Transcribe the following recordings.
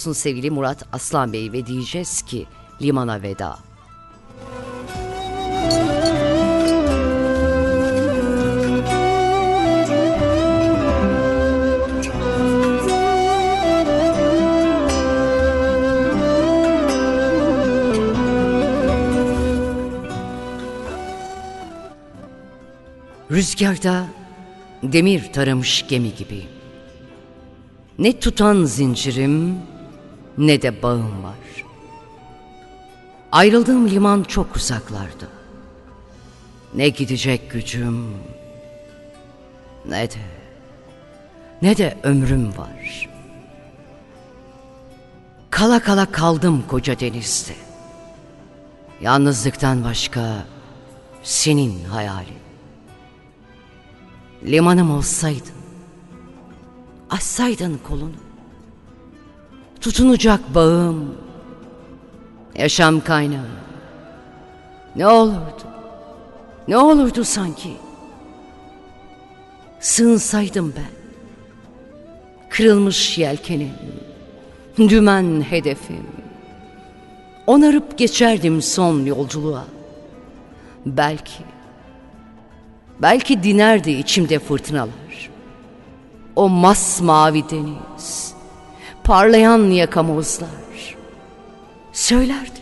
olsun sevgili Murat Aslan Bey ve diyeceğiz ki limana veda. Rüzgarda demir taramış gemi gibi. Ne tutan zincirim ne de bağım var. Ayrıldığım liman çok uzaklarda. Ne gidecek gücüm ne de ne de ömrüm var. Kala kala kaldım koca denizde. Yalnızlıktan başka senin hayalin. Limanım olsaydın, açsaydın kolunu. Tutunacak bağım, yaşam kaynağı. Ne olurdu, ne olurdu sanki? Sığınsaydım ben, kırılmış yelkenim, dümen hedefim. Onarıp geçerdim son yolculuğa. Belki Belki dinerdi içimde fırtınalar. O masmavi deniz, parlayan yakamozlar. Söylerdi,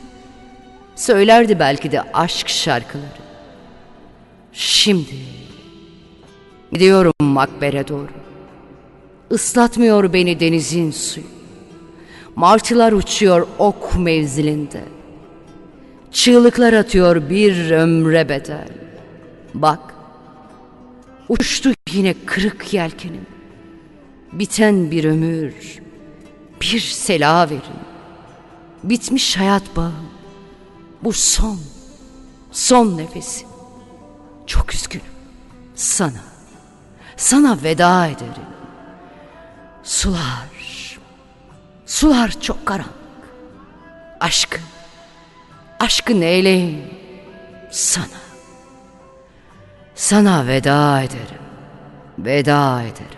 söylerdi belki de aşk şarkıları. Şimdi gidiyorum makbere doğru. Islatmıyor beni denizin suyu. Martılar uçuyor ok mevzilinde. Çığlıklar atıyor bir ömre bedel. Bak, Uçtu yine kırık yelkenim. Biten bir ömür, bir sela verin. Bitmiş hayat bağım. Bu son, son nefesi. Çok üzgünüm. Sana, sana veda ederim. Sular, sular çok karanlık. Aşkı, aşkı neyleyim sana. Sana veda ederim. Veda ederim.